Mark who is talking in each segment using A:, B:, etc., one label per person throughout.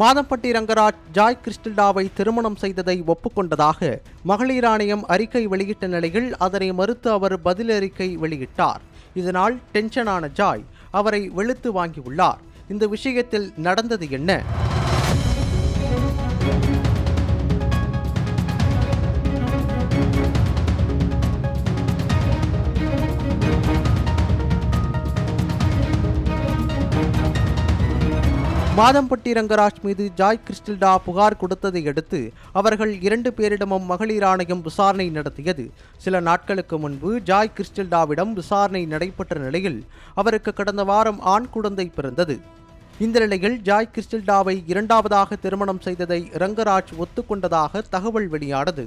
A: Madhampatti Rangaraj Joy கிறிஸ்டில்டாவை திருமணம் செய்ததை ஒப்புக்கொண்டதாக மகளிர் ஆணையம் அறிக்கை வெளியிட்ட நிலையில் அதனை மறுத்து அவர் பதில் அறிக்கை வெளியிட்டார். இதனால் டென்ஷனான ஜாய் அவரை வெளுத்து வாங்கியுள்ளார். இந்த விஷயத்தில் நடந்தது என்ன? மாதம்பட்டி ரங்கராஜ் மீது ஜாய் கிறிஸ்டில்டா புகார் கொடுத்ததை அடுத்து அவர்கள் இரண்டு பேரிடமும் மகளிர் ஆணையம் விசாரணை நடத்தியது. சில நாட்களுக்கு முன்பு ஜாய் கிறிஸ்டில்டாவிடம் விசாரணை நடைபெற்ற நிலையில் அவருக்கு கடந்த வாரம் ஆண் குழந்தை பிறந்தது. இந்த நிலையில் ஜாய் கிறிஸ்டில்டாவை இரண்டாவதாக திருமணம் செய்ததை ரங்கராஜ் ஒத்துக்கொண்டதாக தகவல் வெளியானது.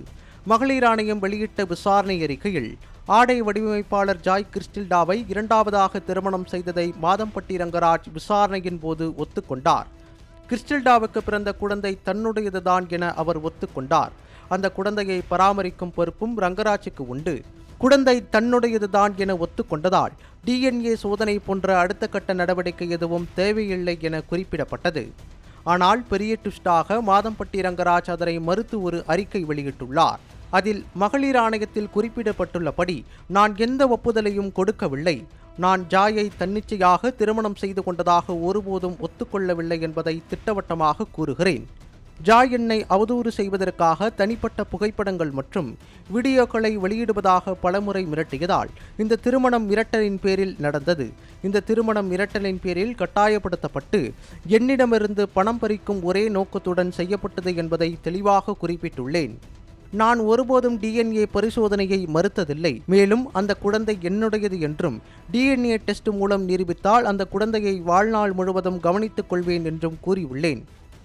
A: மகளிர் ஆணையம் வெளியிட்ட விசாரணை அறிக்கையில் ஆடை வடிவமைப்பாளர் ஜாய் கிறிஸ்டில்டாவை இரண்டாவதாக திருமணம் செய்ததை மாதம்பட்டி ரங்கராஜ் விசாரணையின் போது ஒத்துக்கொண்டார். கிறிஸ்டில்டாவுக்கு பிறந்த குழந்தை தன்னுடையதுதான் என அவர் ஒத்துக்கொண்டார். அந்த குழந்தையை பராமரிக்கும் பொறுப்பும் ரங்கராஜுக்கு உண்டு. குழந்தை தன்னுடையதுதான் என ஒத்துக்கொண்டதால் டிஎன்ஏ சோதனை போன்ற அடுத்த கட்ட நடவடிக்கை எதுவும் தேவையில்லை என குறிப்பிடப்பட்டது. ஆனால் பெரிய ட்விஸ்டாக மாதம்பட்டி ரங்கராஜ் அதனை மறுத்து ஒரு அறிக்கை வெளியிட்டுள்ளார். அதில் மகளிர் ஆணையத்தில் குறிப்பிடப்பட்டுள்ளபடி நான் எந்த ஒப்புதலையும் கொடுக்கவில்லை. நான் ஜாயை தன்னிச்சையாக திருமணம் செய்து கொண்டதாக ஒருபோதும் ஒத்துக்கொள்ளவில்லை என்பதை திட்டவட்டமாக கூறுகிறேன். ஜாய் என்னை அவதூறு செய்வதற்காக தனிப்பட்ட புகைப்படங்கள் மற்றும் வீடியோக்களை வெளியிடுவதாக பலமுறை மிரட்டியதால் இந்த திருமணம் மிரட்டலின் பேரில் நடந்தது. இந்த திருமணம் மிரட்டலின் பேரில் கட்டாயப்படுத்தப்பட்டு என்னிடமிருந்து பணம் பறிக்கும் ஒரே நோக்கத்துடன் செய்யப்பட்டது என்பதை தெளிவாக குறிப்பிட்டுள்ளேன். நான் ஒருபோதும் டிஎன்ஏ பரிசோதனையை மறுத்ததில்லை. மேலும் அந்த குழந்தை என்னுடையது என்றும் டிஎன்ஏ டெஸ்ட் மூலம் நிரூபித்தால் அந்த குழந்தையை வாழ்நாள் முழுவதும் கவனித்துக் கொள்வேன் என்றும் கூறியுள்ளேன்.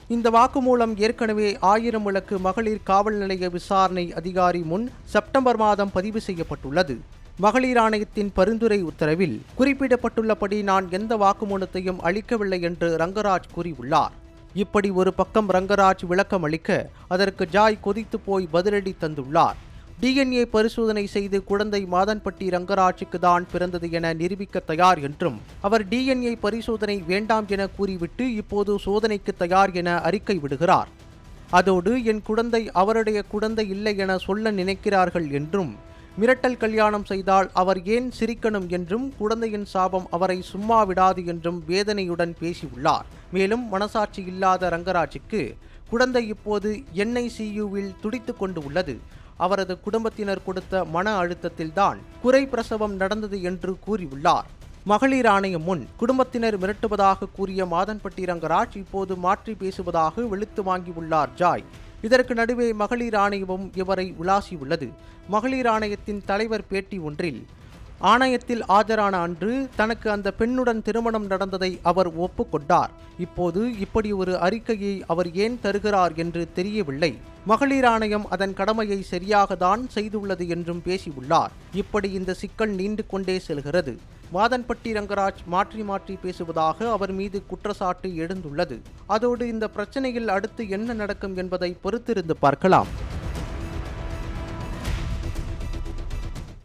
A: இந்த வாக்குமூலம் ஏற்கனவே ஆயிரம் விளக்கு மகளிர் காவல் நிலைய விசாரணை அதிகாரி முன் செப்டம்பர் மாதம் பதிவு செய்யப்பட்டுள்ளது. மகளிர் ஆணையத்தின் பரிந்துரை உத்தரவில் குறிப்பிடப்பட்டுள்ளபடி நான் எந்த வாக்குமூலத்தையும் அளிக்கவில்லை என்று ரங்கராஜ் கூறியுள்ளார். இப்படி ஒரு பக்கம் ரங்கராஜ் விளக்கம் அளிக்க அதற்கு ஜாய் கொதித்து போய் பதிலடி தந்துள்ளார். டிஎன்ஏ பரிசோதனை செய்து குழந்தை மாதன்பட்டி ரங்கராஜுக்கு தான் பிறந்தது என நிரூபிக்க தயார் என்றும் அவர் டிஎன்ஏ பரிசோதனை வேண்டாம் என கூறிவிட்டு இப்போது சோதனைக்கு தயார் என அறிக்கை விடுகிறார். அதோடு என் குழந்தை அவருடைய குழந்தை இல்லை என சொல்ல நினைக்கிறார்கள் என்றும் மிரட்டல் கல்யாணம் செய்தால் அவர் ஏன் சிரிக்கணும் என்றும் குழந்தையின் சாபம் அவரை சும்மா விடாது என்றும் வேதனையுடன் பேசியுள்ளார். மேலும் மனசாட்சி இல்லாத ரங்கராஜுக்கு குழந்தை இப்போது என்ஐசியூவில் துடித்து கொண்டு உள்ளது. அவரது குடும்பத்தினர் கொடுத்த மன அழுத்தத்தில்தான் குறை பிரசவம் நடந்தது என்று கூறியுள்ளார். மகளிர் ஆணையம் முன் குடும்பத்தினர் மிரட்டுவதாக கூறிய மாதன்பட்டி ரங்கராஜ் இப்போது மாற்றி பேசுவதாக வெளுத்து வாங்கியுள்ளார் ஜாய். இதற்கு நடுவே மகளிர் ஆணையமும் இவரை உலாசியுள்ளது. மகளிர் ஆணையத்தின் தலைவர் பேட்டி ஒன்றில் ஆணையத்தில் ஆஜரான அன்று தனக்கு அந்த பெண்ணுடன் திருமணம் நடந்ததை அவர் ஒப்புக்கொண்டார். இப்போது இப்படி ஒரு அறிக்கையை அவர் ஏன் தருகிறார் என்று தெரியவில்லை. மகளிர் ஆணையம் அதன் கடமையை சரியாகத்தான் செய்துள்ளது என்றும் பேசியுள்ளார். இப்படி இந்த சிக்கல் நீண்டு கொண்டே செல்கிறது. மாதன்பட்டி ரங்கராஜ் மாற்றி மாற்றி பேசுவதாக அவர் மீது குற்றச்சாட்டு எழுந்துள்ளது. அதோடு இந்த பிரச்சனையில் அடுத்து என்ன நடக்கும் என்பதை பொறுத்திருந்து பார்க்கலாம்.